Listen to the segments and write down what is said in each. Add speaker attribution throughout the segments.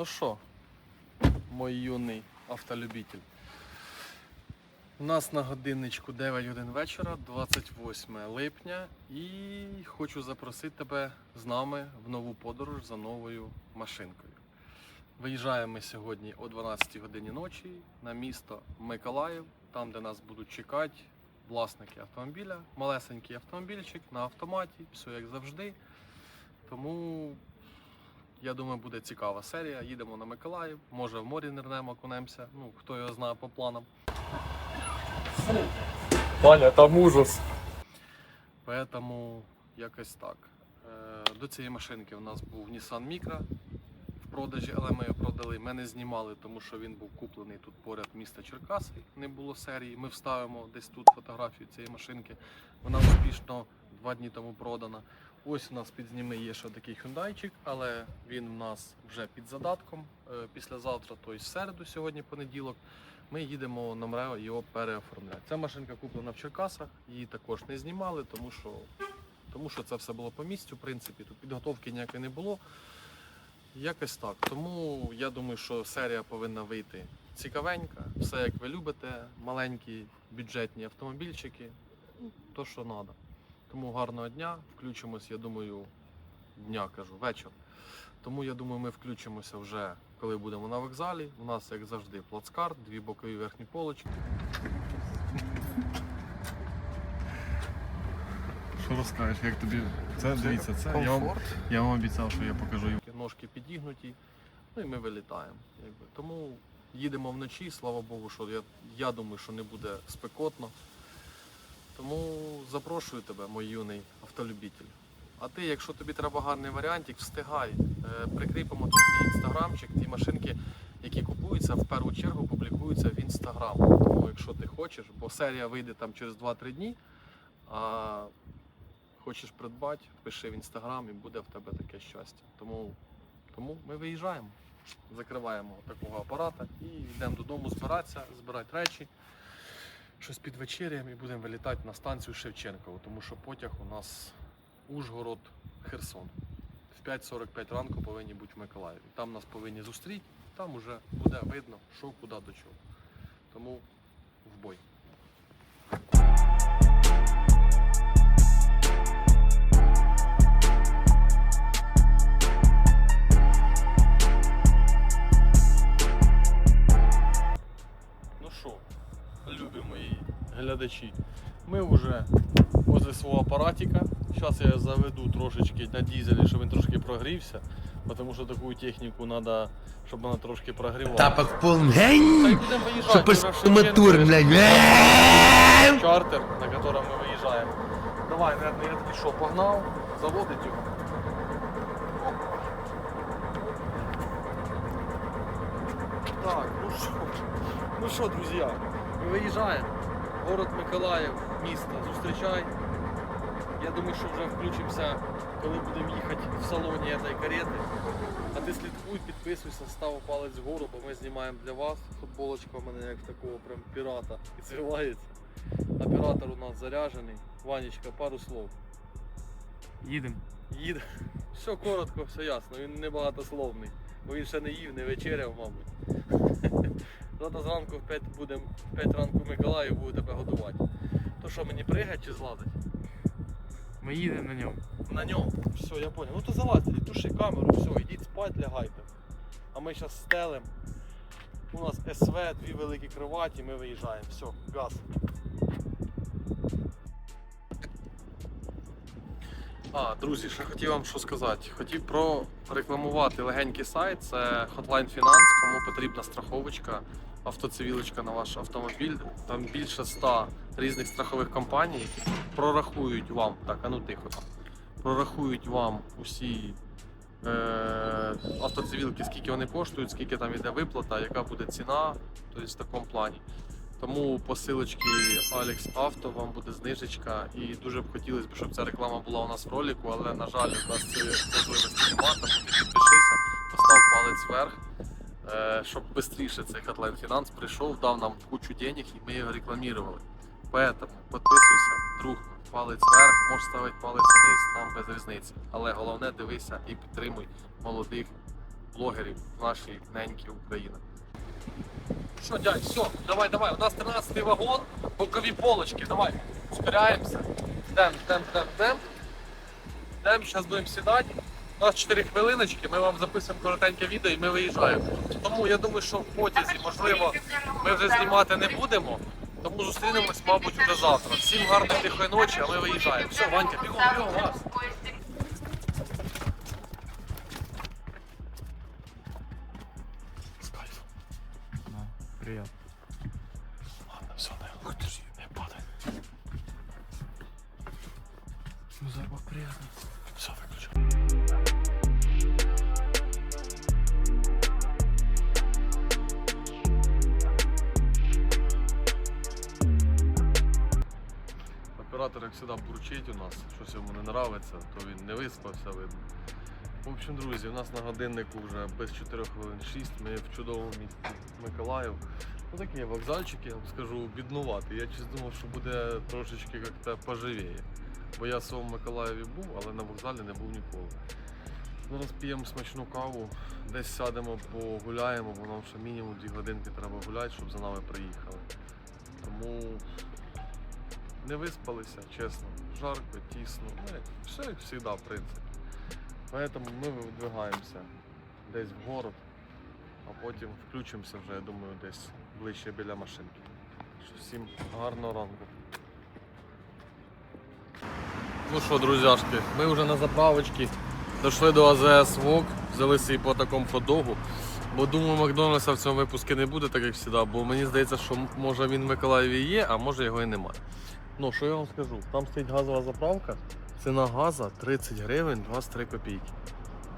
Speaker 1: Ну що, мой юний автолюбитель. У нас на годинничку 9 годин вечора, 28 липня, і хочу запросити тебе з нами в нову подорож за новою машинкою. Виїжджаємо ми сьогодні о 12 годині ночі на місто Миколаїв, там, де нас будуть чекати власники автомобіля, малесенький автомобільчик на автоматі, все як завжди. Тому я думаю, буде цікава серія. Їдемо на Миколаїв, може в морі нирнемо, окунемося. Ну, хто його знає по планам.
Speaker 2: Ваня, там ужас.
Speaker 1: Поэтому якось так. Е, До цієї машинки у нас був Nissan Micra в продажі, але ми його продали. Ми не знімали, тому що він був куплений тут поряд міста Черкаси. Не було серії. Ми вставимо десь тут фотографію цієї машинки. Вона успішно два дні тому продана. Ось у нас під зніми є ще такий хюндайчик, але він у нас вже під задатком. Е, Післязавтра, тобто середу, сьогодні понеділок. Ми їдемо на МРЕО його переоформляти. Ця машинка куплена в Черкасах, її також не знімали, тому що, тому що це все було по місцю, в принципі, тут підготовки ніякої не було. Якось так. Тому я думаю, що серія повинна вийти цікавенька, все як ви любите, маленькі бюджетні автомобільчики, то що треба. Тому гарного дня, включимось, я думаю, дня кажу, вечір. Тому я думаю, ми включимося вже, коли будемо на вокзалі. У нас, як завжди, плацкарт, дві бокові верхні полочки. Що розкажеш, як тобі це дивіться, це я вам, я вам обіцяв, що я покажу. Ножки підігнуті, ну і ми вилітаємо. Якби. Тому їдемо вночі, слава Богу, що я, я думаю, що не буде спекотно. Тому запрошую тебе, мій юний автолюбитель. А ти, якщо тобі треба гарний варіантик, встигай. Е, Прикріпимо тут мій інстаграмчик, ті машинки, які купуються, в першу чергу публікуються в інстаграм. Тому якщо ти хочеш, бо серія вийде там через 2-3 дні, а хочеш придбати, пиши в інстаграм і буде в тебе таке щастя. Тому, тому ми виїжджаємо, закриваємо такого апарата і йдемо додому збиратися, збирати речі. Щось під вечерям і будемо вилітати на станцію Шевченкову, тому що потяг у нас Ужгород, Херсон. В 5.45 ранку повинні бути в Миколаєві. Там нас повинні зустріти, там уже буде видно, що куди до чого. Тому в бой. глядачі, ми вже возле свого апаратика. Зараз я заведу трошечки на дізелі, щоб він трошки прогрівся, тому що таку техніку треба, щоб вона трошки прогрівала.
Speaker 3: Тапок полный.
Speaker 1: Та й
Speaker 3: Эй!
Speaker 1: будемо виїжджати.
Speaker 3: Чтоб
Speaker 1: Зараз
Speaker 3: пошли мотор,
Speaker 1: Шевченко,
Speaker 3: блядь. Эй!
Speaker 1: Чартер, на котором ми виїжджаємо. Давай, наверное, я тоді що, погнав, заводить його. Так, ну що, ну що, друзі, ми виїжджаємо. Город Миколаїв, місто, зустрічай. Я думаю, що вже включимося, коли будемо їхати в салоні цієї карети. А ти слідкуй, підписуйся, став палець вгору, бо ми знімаємо для вас. Футболочка у мене як такого прям пірата відзивається. Оператор у нас заряджений. Ванечка, пару слов.
Speaker 2: Їдемо.
Speaker 1: Їде. Все коротко, все ясно. Він не багатословний. Бо він ще не їв, не вечеряв, мабуть. Завтра зранку в 5 будемо в 5 ранку Миколаїв буду тебе годувати. То що, мені пригать чи зладить?
Speaker 2: Ми їдемо на ньому.
Speaker 1: На ньому. Все, я понял. Ну то залазьте, туши камеру, все, йдіть спать, лягайте. А ми зараз стелем. У нас СВ, дві великі кроваті, ми виїжджаємо. Все, газ. А, друзі, ще хотів вам що сказати. Хотів прорекламувати легенький сайт. Це Hotline Finance, кому потрібна страховочка, автоцивілочка на ваш автомобіль. Там більше 100 різних страхових компаній, прорахують вам, так, а ну тихо там, прорахують вам усі е, автоцивілки, скільки вони коштують, скільки там іде виплата, яка буде ціна, тобто в такому плані. Тому по силочці Alex Auto вам буде знижечка і дуже б хотілося б, щоб ця реклама була у нас в ролику, але на жаль, у нас цієї можливості немає, тому підпишися, постав палець вверх, щоб швидше цей Hotline Finance прийшов, дав нам кучу денег і ми його рекламували. Поэтому підписуйся, друг, палець вверх, можеш ставити палець вниз, нам без різниці. Але головне дивися і підтримуй молодих блогерів нашої неньки України. Що, дядь, все, давай, давай. У нас 13-й вагон, бокові полочки, давай. Ускоряємося. Йдем, йдем, йдем, йдем. Йдем, зараз будемо сідати. У нас 4 хвилиночки, ми вам записуємо коротеньке відео і ми виїжджаємо. Тому я думаю, що в потязі, можливо, ми вже знімати не будемо. Тому зустрінемось, мабуть, вже завтра. Всім гарної тихої ночі, а ми виїжджаємо. Все, Ванька, бігом, бігом, вас. Кайфом.
Speaker 2: Приятно.
Speaker 1: Ладно, все, не падай.
Speaker 2: Ну, запах приятный.
Speaker 1: Як завжди, бурчить у нас, щось йому не подобається, то він не виспався, видно. В общем, друзі, у нас на годиннику вже без 4 хвилин 6, ми в чудовому місті Миколаїв. Ну такий вокзальчик, я вам скажу, біднуватий. Я чесно думав, що буде трошечки як-то поживіє. Бо я в своєму Миколаєві був, але на вокзалі не був ніколи. Зараз п'ємо смачну каву, десь сядемо, погуляємо, бо нам ще мінімум 2 годинки треба гуляти, щоб за нами приїхали. Тому не виспалися, чесно. Жарко, тісно. Ну, як, все як завжди, в принципі. Поэтому ми видвигаємося десь в город, а потім включимося вже, я думаю, десь ближче біля машинки. Всім гарного ранку. Ну що, друзяшки, ми вже на заправочці. Дійшли до АЗС ВОК, взяли свій по такому ходогу. Бо думаю, Макдональдса в цьому випуску не буде, так як завжди, бо мені здається, що може він в Миколаєві є, а може його і немає. Ну, що я вам скажу? Там стоїть газова заправка, ціна газа 30 гривень 23 копійки.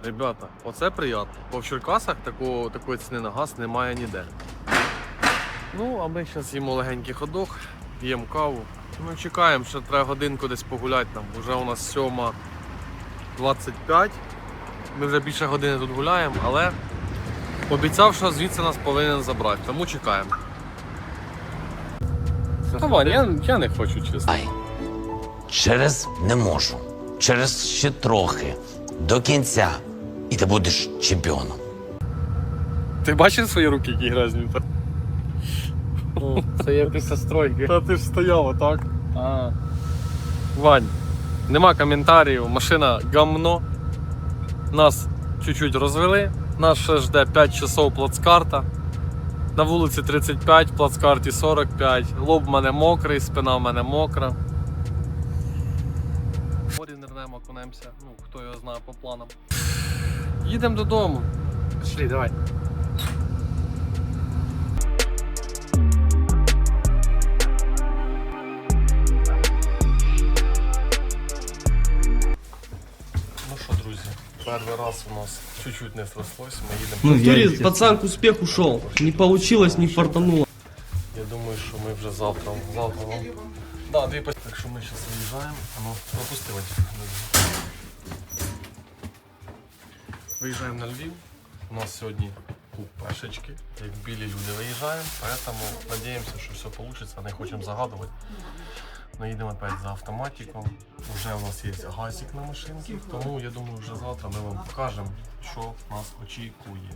Speaker 1: Ребята, оце приємно. Бо в Черкасах такого, такої ціни на газ немає ніде. Ну, а ми зараз їмо легенький ходок, п'ємо каву. Ну, чекаємо, ще треба годинку десь погуляти нам. Уже у нас 7.25. Ми вже більше години тут гуляємо, але обіцяв, що звідси нас повинен забрати, тому чекаємо. Та Вань, я, я не хочу, чесно.
Speaker 4: Ай. Через не можу. Через ще трохи. До кінця. І ти будеш чемпіоном.
Speaker 1: Ти бачив свої руки, які грязні?
Speaker 2: Ну, це є після стройки.
Speaker 1: Та ти ж стояв отак.
Speaker 2: А,
Speaker 1: Вань, нема коментарів, машина гамно. Нас чуть-чуть розвели. Нас ще жде 5 часов плацкарта. На вулиці 35, плацкарті 45. Лоб в мене мокрий, спина в мене мокра. Морі нернемо, окунемося. Ну, хто його знає по планам. Їдемо додому.
Speaker 2: Пішли, давай.
Speaker 1: Друзі, перший раз у нас чуть-чуть не срослось, ми їдемо.
Speaker 5: Ну, туре пацан к успеху шел. Не получилось, не фартануло.
Speaker 1: Я думаю, що ми вже завтра завтра вам. Да, дві пос- Так що ми зараз виїжджаємо. А Ну, пропусти Вадик. Виїжджаємо на Львів. У нас сьогодні купешечки, як білі люди виїжджаємо, поэтому надіємося, що все вийде, не хочемо загадувати. Ми їдемо опять за автоматиком. Вже у нас є газик на машинці, тому я думаю, вже завтра ми вам покажемо, що нас очікує.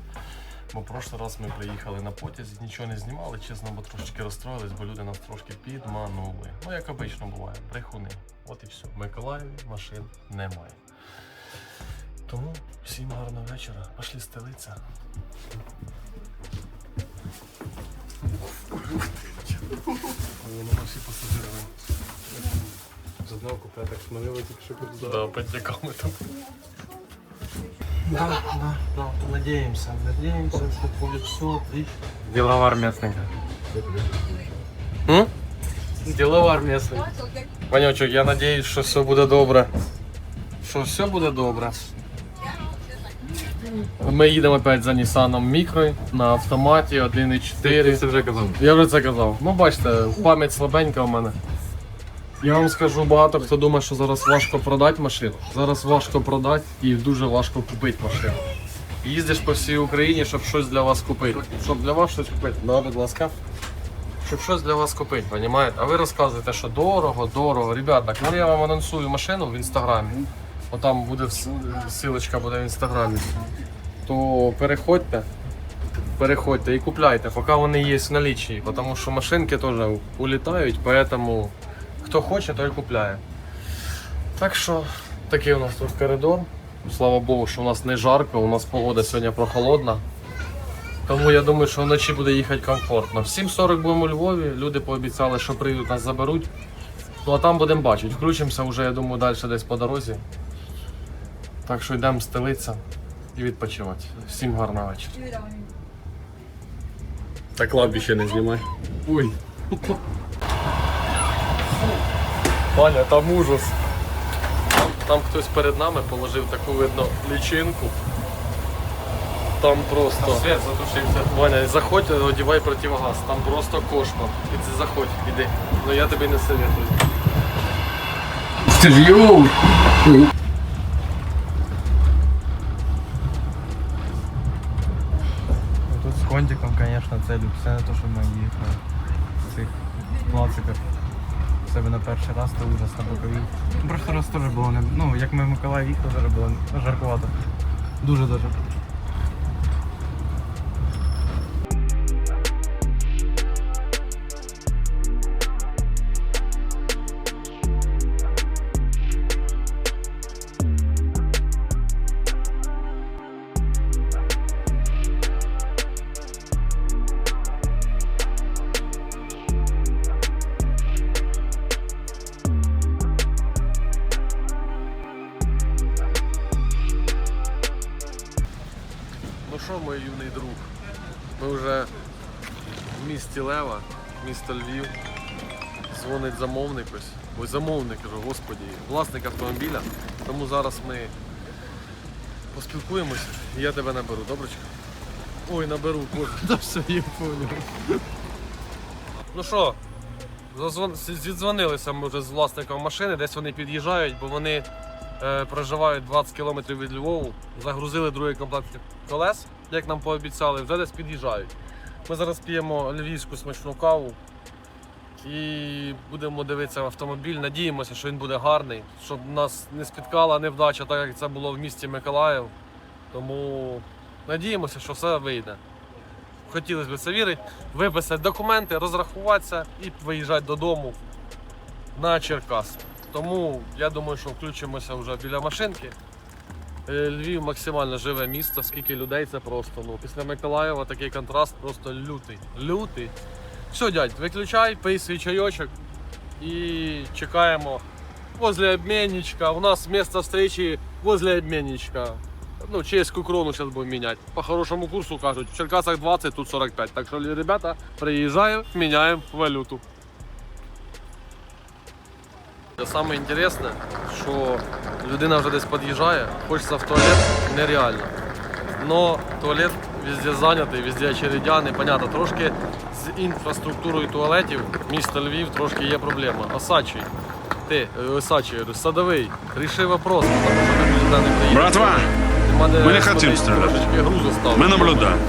Speaker 1: Бо прошлий раз ми приїхали на потязі, нічого не знімали, чесно, бо трошечки розстроїлись, бо люди нас трошки підманули. Ну, як обично буває, брехуни. От і все. В Миколаєві машин немає. Тому всім гарного вечора. Пошли стелиться.
Speaker 2: З одного купе так сманили, тільки що куди.
Speaker 1: Да, подяками там. Да, да, да, надеемся, надеемся, что будет все отлично.
Speaker 2: Діловар м'ясний.
Speaker 1: М?
Speaker 2: Діловар м'ясний.
Speaker 1: Ванючок, я надіюсь, що все буде добре. Що все буде добре. Ми їдемо опять за Nissan Micro на автоматі 1.4.
Speaker 2: Ти вже казав.
Speaker 1: Я вже це казав. Ну бачите, пам'ять слабенька у мене. Я вам скажу, багато хто думає, що зараз важко продати машину. Зараз важко продати і дуже важко купити машину. Їздиш по всій Україні, щоб щось для вас купити. Щоб для вас щось купити. Да, будь ласка. Щоб щось для вас купити, розумієте? А ви розказуєте, що дорого, дорого. Ребята, коли я вам анонсую машину в інстаграмі, отам буде силочка буде в інстаграмі. то переходьте. Переходьте і купляйте, поки вони є в налічі. Тому що машинки теж улітають, поэтому хто хоче, той купляє. Так що такий у нас тут коридор. Слава Богу, що у нас не жарко, у нас погода сьогодні прохолодна. Тому я думаю, що вночі буде їхати комфортно. В 7.40 будемо у Львові, люди пообіцяли, що прийдуть нас заберуть. Ну а там будемо бачити. Включимося вже, я думаю, далі десь по дорозі. Так що йдемо стелитися і відпочивати. Всім гарного вечора.
Speaker 2: Та кладбище не знімай.
Speaker 1: Ой. Ваня, там ужас. Там, там хтось перед нами положив таку видно лічинку. Там просто. Свет затушився. Ваня, заходь, одівай противогаз. Там просто кошмар. І ти заходь, іди. Ну я тобі не советую.
Speaker 2: Ж йоу!
Speaker 6: Тут з кондиком, звісно, це люкс. Це не то, що ми їхали в цих класиках. Себе на перший раз то ужас на боковій. Просто раз теж було не. Ну, як ми в Миколаїв їхали, було жаркувато. Дуже дуже.
Speaker 1: Що, юний друг? Ми вже в місті Лева, місто Львів. Дзвонить замовник ось. Ой, замовник кажу, господі, власник автомобіля. Тому зараз ми поспілкуємось і я тебе наберу, доброчка? Ой, наберу, боже. Та все, я понял. Ну що, зідзвонилися ми вже з власником машини, десь вони під'їжджають, бо вони е, проживають 20 кілометрів від Львову, загрузили другий комплект колес, як нам пообіцяли, вже десь під'їжджають. Ми зараз п'ємо львівську смачну каву і будемо дивитися автомобіль. Надіємося, що він буде гарний, щоб нас не спіткала невдача, так як це було в місті Миколаїв. Тому надіємося, що все вийде. Хотілося б це вірити, виписати документи, розрахуватися і виїжджати додому на Черкас. Тому я думаю, що включимося вже біля машинки. Е, Львів максимально живе місто, скільки людей це просто. Ну, після Миколаєва такий контраст просто лютий. Лютий. Все, дядь, виключай, пий свій чайочок і чекаємо возле обмінничка. У нас місце встречи возле обмінничка. Ну, чеську крону зараз будемо міняти. По хорошому курсу кажуть, в Черкасах 20, тут 45. Так що, ребята, приїжджаємо, міняємо валюту. Саме інтересне, що людина вже десь під'їжджає, хочеться в туалет нереально. Но туалет везде зайнятий, везде очередяний, понятно, трошки з інфраструктурою туалетів міста Львів трошки є проблема. Осадчий, ти, е, Осадчий, садовий, ріши вопрос, тому що ми сюди не приїдемо.
Speaker 7: Братва,
Speaker 1: де
Speaker 7: ми не хотим стріляти. Ми наблюдаємо.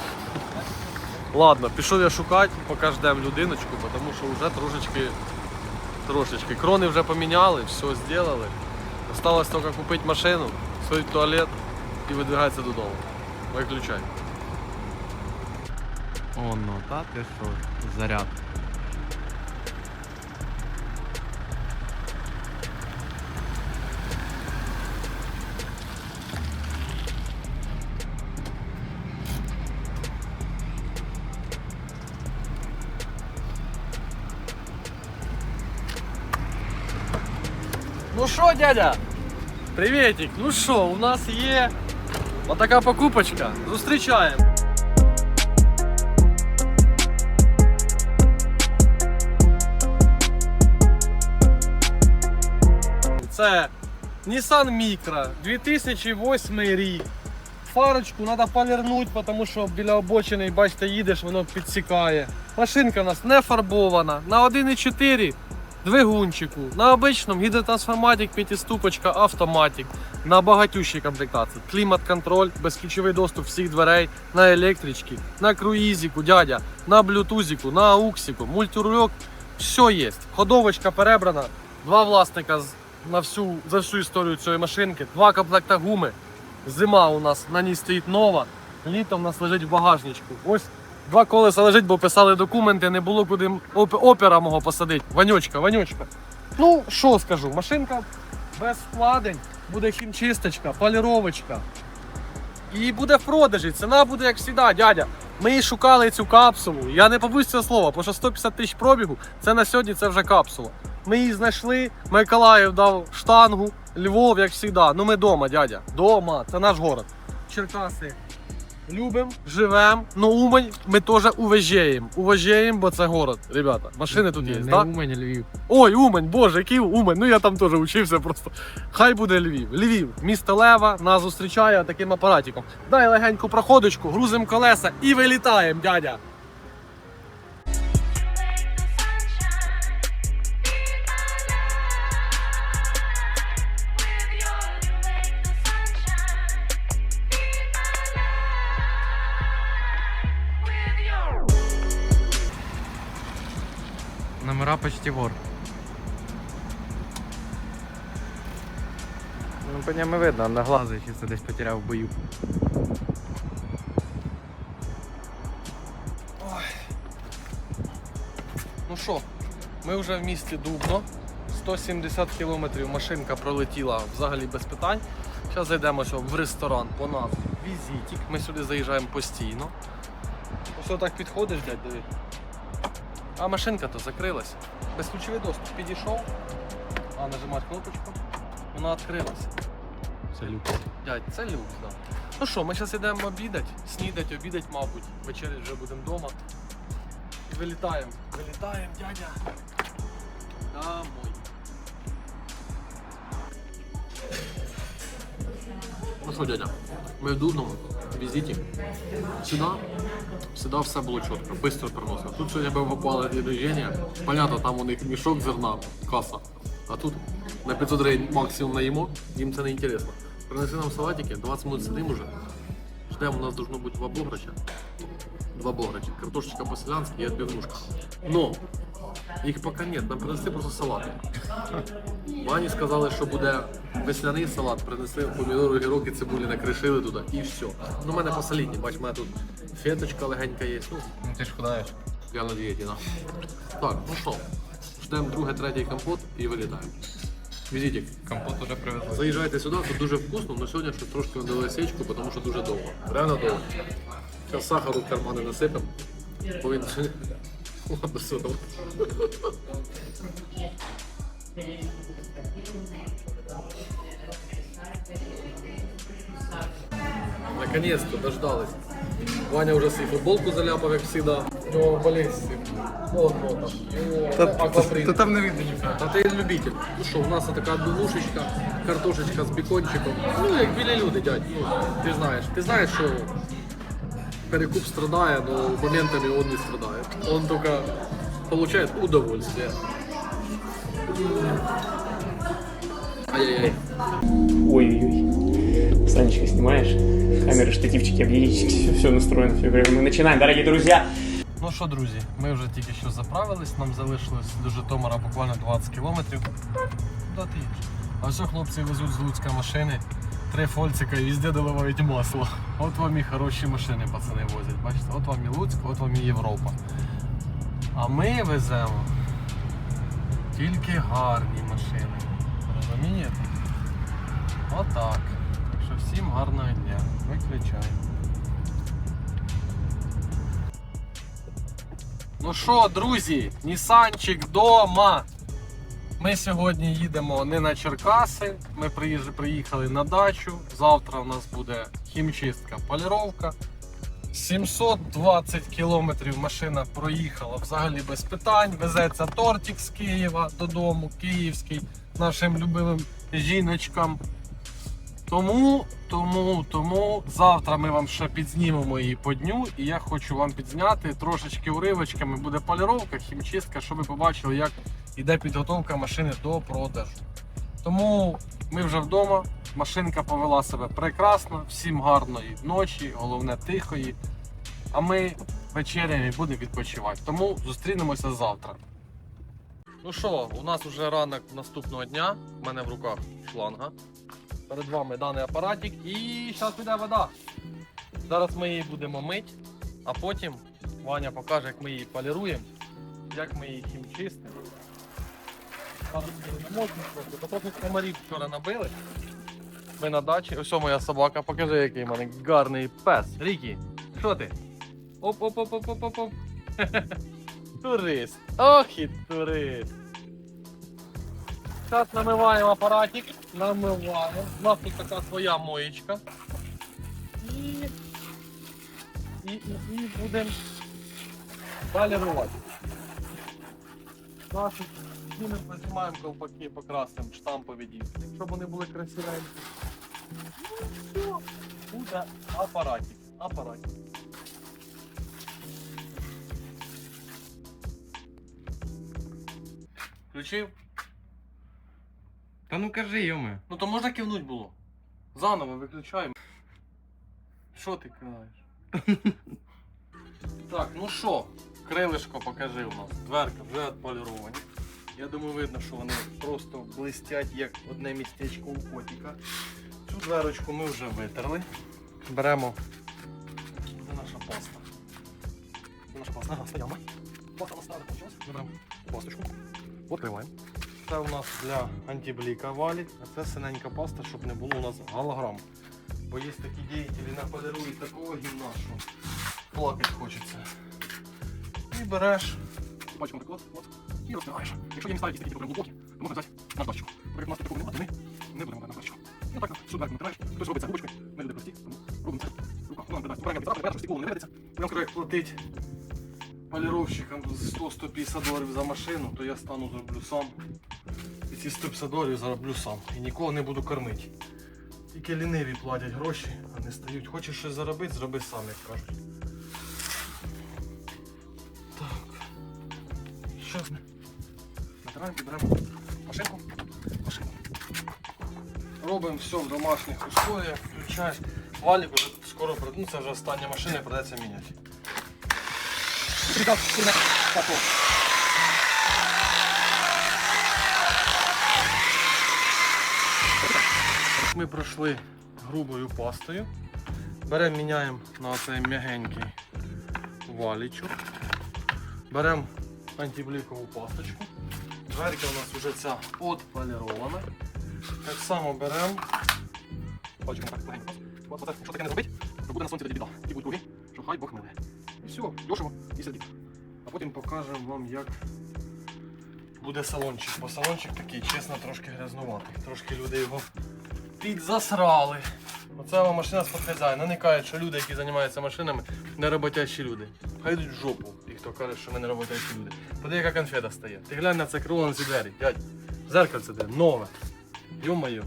Speaker 1: Ладно, пішов я шукати, поки ждемо людиночку, тому що вже трошечки, трошечки. Крони вже поміняли, все зробили. Осталось тільки купити машину, сходити в туалет і видвигатися додому. Виключай.
Speaker 6: О, ну та ти що, заряд.
Speaker 1: Ну що, дядя? Приветик. Ну що, у нас є отака покупочка. Зустрічаємо. Це Nissan Micra 2008 рік. Фарочку треба полірнути, тому що біля обочини, бачите, їдеш, воно підсікає. Машинка у нас не фарбована. На 1,4 двигунчику. На обичному гідротрансформатик, п'ятиступочка, автоматик. На багатющій комплектації. Клімат-контроль, безключовий доступ всіх дверей, на електричці, на круїзіку, дядя, на блютузіку, на ауксіку, мультирульок. Все є. Ходовочка перебрана. Два власника на всю, за всю історію цієї машинки. Два комплекта гуми. Зима у нас на ній стоїть нова. літом у нас лежить в багажничку. Ось два колеса лежить, бо писали документи, не було куди оп- опера мого посадити. Ванючка, Ванючка. Ну, що скажу, машинка без вкладень, буде хімчисточка, поліровочка. І буде в продажі. Ціна буде як завжди, дядя. Ми шукали цю капсулу. Я не побусь цього слова, тому що 150 тисяч пробігу це на сьогодні це вже капсула. Ми її знайшли. Миколаїв дав штангу, Львов, як завжди. Ну ми вдома, дядя. Дома, це наш город. Черкаси. Любимо, живемо. Ну Умань ми теж уважаємо. Уважаємо, бо це город. Ребята, машини тут є,
Speaker 6: Не
Speaker 1: так?
Speaker 6: Умань, Львів.
Speaker 1: Ой, Умань, боже, який Умань. Ну я там теж учився просто. Хай буде Львів. Львів, місто Лева, нас зустрічає таким апаратиком. Дай легеньку проходочку, грузимо колеса і вилітаємо, дядя.
Speaker 6: Номера почти вор. Ну, по ньому видно, на глазу чисто десь потеряв в бою.
Speaker 1: Ну що, ми вже в місті Дубно. 170 кілометрів машинка пролетіла взагалі без питань. Зараз зайдемо в ресторан по назві Візитік. Ми сюди заїжджаємо постійно. Ось так підходиш, дядь, диви. А машинка то закрилась. Безключовий доступ підійшов, а нажимати кнопочку, вона відкрилася.
Speaker 6: Це люкс.
Speaker 1: Дядь, це люкс, да. Ну що, ми зараз йдемо обідати, снідати, обідати, мабуть. Вечерять вже будемо вдома. І вилітаємо. Вилітаємо, дядя. Домой. Ну що, дядя, ми в Дубному, в візиті. Сюди, сюди все було чітко, швидко приносили. Тут сьогодні ми попали для движення. Понятно, там у них мішок зерна, каса. А тут на 500 гривень максимум наїмо, їм це не інтересно. Принесли нам салатики, 20 минут сидимо вже. Ждемо, у нас должно бути два бограча. Два бограча. Картошечка по-селянски і отбивнушка. Но їх поки нет, нам принесли просто салати. Вані сказали, що буде весняний салат, принесли помідори, огірок і цибулі, накришили туди і все. Ну, у мене посолідні, бач, у мене тут феточка легенька є. Ну,
Speaker 6: Ну ти ж худаєш.
Speaker 1: я на дієті, да. Так, ну що, ждемо другий, третій компот і вилітаємо. Візитик,
Speaker 6: Компот уже привезли.
Speaker 1: заїжджайте сюди, тут дуже вкусно, але сьогодні щось трошки надали сечку, тому що дуже довго. Реально довго. Зараз сахару в кармани насипемо. Бо він... Ладно, все, давай. Наконец-то дождались. Ваня вже свою футболку заляпав, як завжди. У нього болезнь. Вон, вон там. Та, аквапринт.
Speaker 6: там не видно ніфіга.
Speaker 1: А ти любитель. Ну що, у нас така душечка, картошечка з бекончиком. Ну, як білі люди, дядь. Ну, ти знаєш. Ти знаєш, що перекуп страдає, но моментами он не страдает. Он только получает удовольствие. Ай-яй-яй.
Speaker 7: Ой-ой-ой. Санечка, снимаешь? Камеры, штативчики, объединчики, все, все настроено, все. Мы начинаем, дорогие друзья.
Speaker 1: Ну що, друзі, ми вже тільки що заправились, нам залишилось до Житомира буквально 20 кілометрів. Куди ти їдеш? А все хлопці везуть з Луцька машини, три фольцика і везде доливають масло. От вам і хороші машини пацани возять. Бачите, от вам і Луцьк, от вам і Європа. А ми веземо тільки гарні машини. Розумієте? Отак. Так що всім гарного дня. Виключай. Ну що, друзі, Нісанчик дома. Ми сьогодні їдемо не на Черкаси. Ми приїхали на дачу. Завтра у нас буде хімчистка, поліровка. 720 кілометрів машина проїхала взагалі без питань. Везеться тортик з Києва додому, київський, нашим любимим жіночкам. Тому, тому, тому завтра ми вам ще підзнімемо її по дню, і я хочу вам підзняти трошечки уривочками. Буде поліровка, хімчистка, щоб ви побачили, як іде підготовка машини до продажу. Тому ми вже вдома. Машинка повела себе прекрасно, всім гарної ночі, головне тихої. А ми вечеряємо і будемо відпочивати. Тому зустрінемося завтра. Ну що, у нас вже ранок наступного дня. У мене в руках шланга. Перед вами даний апаратик і зараз піде вода. Зараз ми її будемо мити, а потім Ваня покаже, як ми її поліруємо, як ми її трохи, бо трохи комарів вчора набили. Ми на дачі. Ось моя собака, покажи, який в мене гарний пес. Рікі, що ти? Оп-оп-оп-оп-оп-оп. Турист. Ох і турист. Зараз намиваємо апаратик. Намиваємо. У нас тут така своя моєчка. І, і, і, і будемо полірувати. Наші ми познімаємо колпаки, покрасимо штампові дійсно. Щоб вони були красивенькі. Ну, все. Буде апаратик. Апаратик. Включив?
Speaker 6: Та ну кажи, йоми.
Speaker 1: Ну то можна кивнуть було. Заново виключаємо. Що ти кидаєш? так, ну що, крилишко покажи у нас. Дверка вже відполіровані. Я думаю, видно, що вони просто блистять як одне містечко у котика. Цю дверочку ми вже витерли. Беремо. Де наша паста? Наша паста? Ага, стояла. Паста у нас. Беремо пасточку. Відкриваємо. Це у нас для антибліка валік, а це синенька паста, щоб не було у нас голограм. Бо є такі діятелі наполірують такого гімна, що плакати хочеться. І береш пачку так от, і розтираєш. Якщо є міста якісь такі прям глибокі, то можна взяти наждачку. Як у нас такого немає, ми не будемо брати наждачку. І отак всю дверку натираєш. Хтось робить це губочкою, ми люди прості, тому робимо це. Рука, ну, нам прямо від щоб стекло не виведеться. Прям кажу, як платить поліровщикам 100-150 доларів за машину, то я стану зроблю сам. І ці 150 доларів зароблю сам. І нікого не буду кормити. Тільки ліниві платять гроші, а не стають. Хочеш щось заробити, зроби сам, як кажуть. Так. Ми натираємо, підберемо машинку. Машинку. Робимо все в домашніх условиях. Включаєш. Валік уже скоро ну це вже остання машина, придеться міняти. Ми пройшли грубою пастою. Беремо, міняємо на цей м'ягенький валічок. Беремо антиблікову пасточку. Дверка у нас вже ця отполірована. Так само беремо. Пальчиком так легенько. От, таке не зробити, то буде на сонці тоді біда. Ті будуть круги, що хай Бог миле. І все, дешево і сердито. А потім покажемо вам, як буде салончик. Бо салончик такий, чесно, трошки грязнуватий. Трошки люди його підзасрали. Оце вам машина з. Не кажуть, що люди, які займаються машинами, не роботящі люди. Хай йдуть в жопу, ті, хто каже, що ми не роботящі люди. Поди, яка конфета стає. Ти глянь на це крило на ці двері, дядь. Зеркальце де, нове. Йо-моє.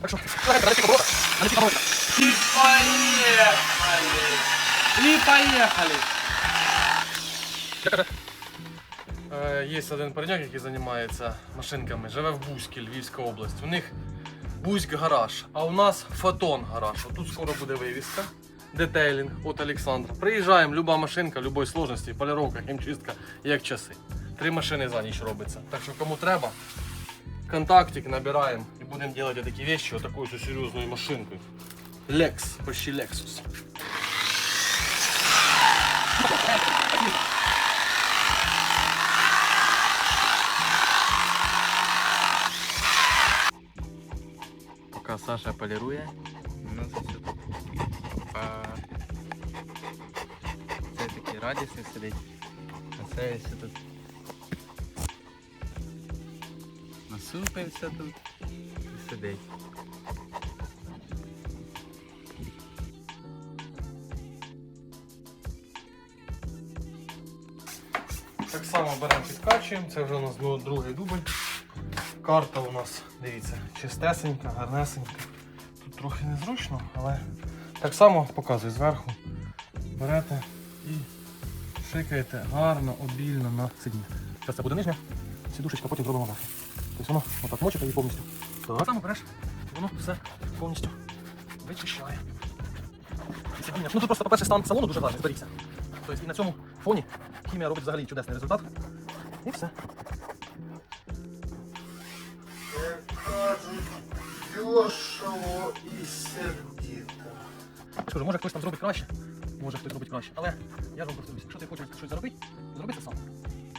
Speaker 1: Так що, давайте, давайте, поборота. Давайте, поборота. І каже, Е, Є один парняк, який займається машинками, живе в Бузькі, Львівська область. У них Бузьк гараж, а у нас Фотон гараж. Тут скоро буде вивіска. Детейлінг от Олександра. Приїжджаємо, люба машинка, любої сложності, поліровка, хімчистка, як часи. Три машини за ніч робиться. Так що кому треба, контактик набираємо і будемо робити такі речі, отакою серйозною машинкою. Lex, почти Lexus.
Speaker 6: Саша полірує, у нас все тут. А... Це такий радісний сидить. А це все тут. Насупився тут і сидить.
Speaker 1: Так само беремо підкачуємо, це вже у нас другий дубль. Карта у нас, дивіться, чистесенька, гарнесенька. Тут трохи незручно, але так само показую зверху. Берете і шикаєте гарно, обільно на сидіння. Зараз це буде нижня, сідушечка, потім зробимо верхню. Тобто воно отак мочите її повністю. Так само береш, воно все повністю вичищає. Сидіння. Ну тут просто, по-перше, стан салону дуже гарний, зберігся. Тобто і на цьому фоні хімія робить взагалі чудесний результат. І все.
Speaker 3: Дешево і сердито.
Speaker 1: кажу, може хтось там зробить краще, може хтось зробить краще. Але я ж вам якщо ти хочеш щось заробити, зроби це сам.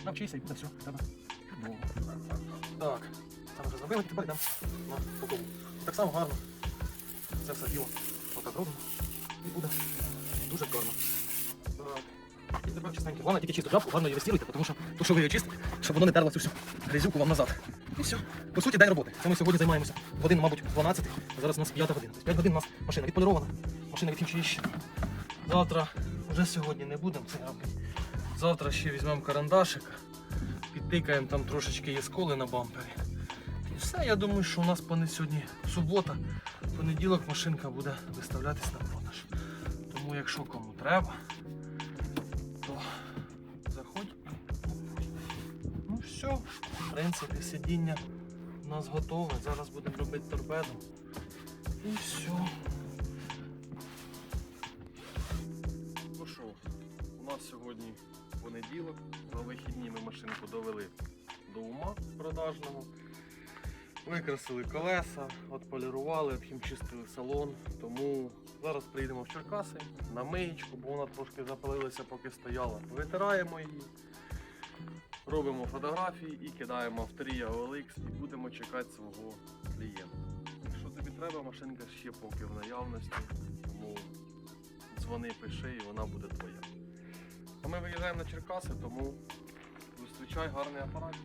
Speaker 1: Навчися і буде все тебе чудово. Так, ми вже зробили, тепер йдемо на бокову. Так само гарно. Це все діло отак робимо. І буде дуже гарно. І тепер чистенько. Головне тільки чисту жабку, гарно її вистілуйте, тому що то, що ви її чистите, щоб воно не терло цю всю грязюку вам назад. І все. По суті, день роботи. Це ми сьогодні займаємося. Годин, мабуть, 12, а зараз у нас 5 година. Тобто 5 годин у нас машина відполірована, машина відхімчищена. Завтра, вже сьогодні не будемо це робити. Завтра ще візьмемо карандашик, підтикаємо там трошечки є сколи на бампері. І все, я думаю, що у нас пане сьогодні субота, понеділок машинка буде виставлятись на продаж. Тому якщо кому треба, принципі, сидіння у нас готове. Зараз будемо робити торпеду. І все. Ну що, у нас сьогодні понеділок. На вихідні ми машинку довели до ума продажного. Викрасили колеса, отполірували, обхімчистили салон. Тому зараз приїдемо в Черкаси на миєчку, бо вона трошки запалилася, поки стояла. Витираємо її, робимо фотографії і кидаємо в 3 OLX і будемо чекати свого клієнта. Якщо тобі треба, машинка ще поки в наявності, тому дзвони, пиши і вона буде твоя. А ми виїжджаємо на Черкаси, тому зустрічай гарний апарат.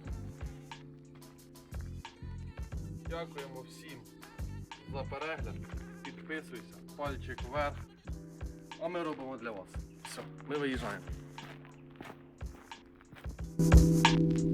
Speaker 1: Дякуємо всім за перегляд. Підписуйся, пальчик вверх. А ми робимо для вас. Все, ми виїжджаємо. Thank you.